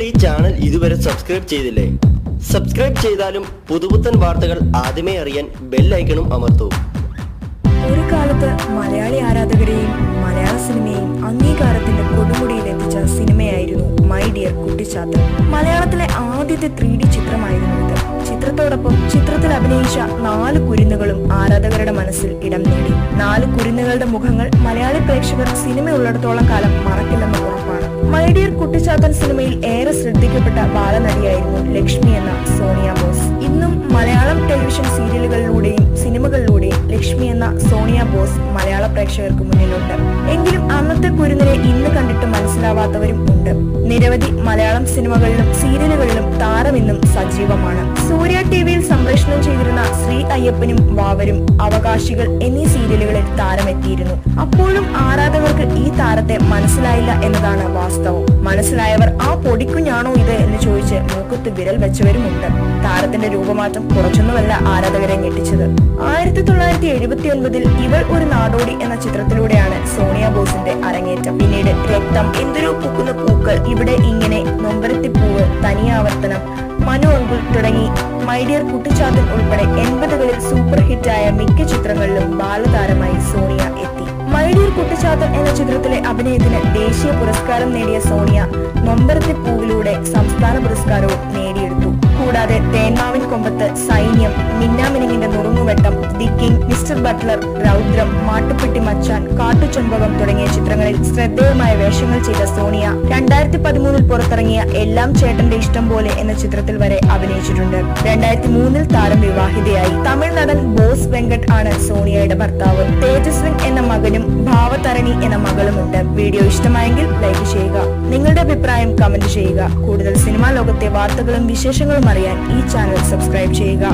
ഇതുവരെ സബ്സ്ക്രൈബ് ചെയ്തില്ലേ? സബ്സ്ക്രൈബ് ചെയ്താലും പുതുപുത്തൻ വാർത്തകൾ ആദ്യമേ അറിയാൻ ബെല്ലൈക്കണും അമർത്തൂ. ഒരു കാലത്ത് മലയാളി ആരാധകരെയും മലയാള സിനിമയെയും അംഗീകാരത്തിന്റെ കൊടുമുടിയിൽ എത്തിച്ച സിനിമയായിരുന്നു മൈ ഡിയർ കുട്ടിച്ചാത്തൻ. മലയാളത്തിലെ ആദ്യത്തെ ത്രീ ഡി ചിത്രമായിരുന്നു ഇത്. ചിത്രത്തോടൊപ്പം ചിത്രത്തിൽ അഭിനയിച്ച നാല് കുരുന്നുകളും ആരാധകരുടെ മനസ്സിൽ ഇടം നേടി. നാല് കുരുന്നുകളുടെ മുഖങ്ങൾ മലയാളി പ്രേക്ഷകർ സിനിമ ഉള്ളിടത്തോളം കാലം മറക്കില്ലെന്ന് മൈ ഡിയർ കുട്ടിച്ചാത്തൻ സിനിമയിൽ ഏറെ ശ്രദ്ധിക്കപ്പെട്ട ബാലനടിയായിരുന്നു ലക്ഷ്മി എന്ന സോണിയ ബോസ്. ഇന്നും മലയാളം ടെലിവിഷൻ സീരിയലുകളിലൂടെയും സിനിമകളിലൂടെയും ലക്ഷ്മി എന്ന സോണിയ ബോസ് മലയാള പ്രേക്ഷകർക്ക് മുന്നിലുണ്ട്. എങ്കിലും അന്നത്തെ കുരുന്നിനെ ഇന്ന് കണ്ടിട്ട് മനസ്സിലാവാത്തവരും ഉണ്ട്. നിരവധി മലയാളം സിനിമകളിലും സീരിയലുകളിലും താരം ഇന്നും സജീവമാണ്. സൂര്യ ടിവിയിൽ സംപ്രേഷണം ചെയ്തിരുന്ന ശ്രീ അയ്യപ്പനും വാവരും അവകാശികൾ എന്നീ സീരിയലുകളിൽ താരമെത്തിയിരുന്നു. അപ്പോഴും ആരാധകർക്ക് ഈ മനസ്സിലായില്ല എന്നതാണ് വാസ്തവം. മനസ്സിലായവർ ആ പൊടിക്കുഞ്ഞാണോ ഇത്? എന്ന് ചോദിച്ച് മൂക്കത്ത് വിരൽ വെച്ചവരുമുണ്ട്. താരത്തിന്റെ രൂപമാറ്റം കുറച്ചൊന്നുമല്ല ആരാധകരെ ഞെട്ടിച്ചത്. ആയിരത്തി തൊള്ളായിരത്തി എഴുപത്തി ഒൻപതിൽ ഇവൾ ഒരു നാടോടി എന്ന ചിത്രത്തിലൂടെയാണ് സോണിയ ബോസിന്റെ അരങ്ങേറ്റം. പിന്നീട് രക്തം എന്തൊരു പൂക്കുന്ന പൂക്കൾ ഇവിടെ ഇങ്ങനെ നൊമ്പരത്തിപ്പൂവ് തനിയാവർത്തനം മനു അങ്കുൾ തുടങ്ങി. മൈഡിയർ കുട്ടിച്ചാത്തൻ ഉൾപ്പെടെ എൺപതുകളിൽ സൂപ്പർ ഹിറ്റായ മിക്ക ചിത്രങ്ങളിലും ബാലതാരമായി സോണിയ കുട്ടിച്ചാത്തൻ എന്ന ചിത്രത്തിലെ അഭിനയത്തിന് ദേശീയ പുരസ്കാരം നേടിയ സോണിയ നൊമ്പരത്തെ പൂവിലൂടെ സംസ്ഥാന പുരസ്കാരവും നേടിയെടുത്തു. കൂടാതെ Thenmavin Kombath Sainyam മിന്നാമിനിങ്ങിന്റെ Nurunguvettam the king mister butler Raudram Mattupetti Machan Kattuchembakam തുടങ്ങിയ ചിത്രങ്ങളിൽ ശ്രദ്ധേയമായ വേഷങ്ങൾ ചെയ്ത സോണിയ രണ്ടായിരത്തി പതിമൂന്നിൽ പുറത്തിറങ്ങിയ എല്ലാം ചേട്ടന്റെ ഇഷ്ടം പോലെ എന്ന ചിത്രത്തിൽ വരെ അഭിനയിച്ചിട്ടുണ്ട്. രണ്ടായിരത്തി മൂന്നിൽ താരം വിവാഹിതയായി. തമിഴ് നടൻ ബോസ് വെങ്കട്ട് ആണ് സോണിയയുടെ ഭർത്താവ്. തേജസ്വിൻ എന്ന മകനും ഭാവതരണി എന്ന മകളുമുണ്ട്. വീഡിയോ ഇഷ്ടമായെങ്കിൽ ലൈക്ക് ചെയ്യുക. നിങ്ങളുടെ അഭിപ്രായം കമന്റ് ചെയ്യുക. കൂടുതൽ സിനിമാ ലോകത്തെ വാർത്തകളും വിശേഷങ്ങളും അറിയാൻ ഈ ചാനൽ സബ്സ്ക്രൈബ് ചെയ്യുക.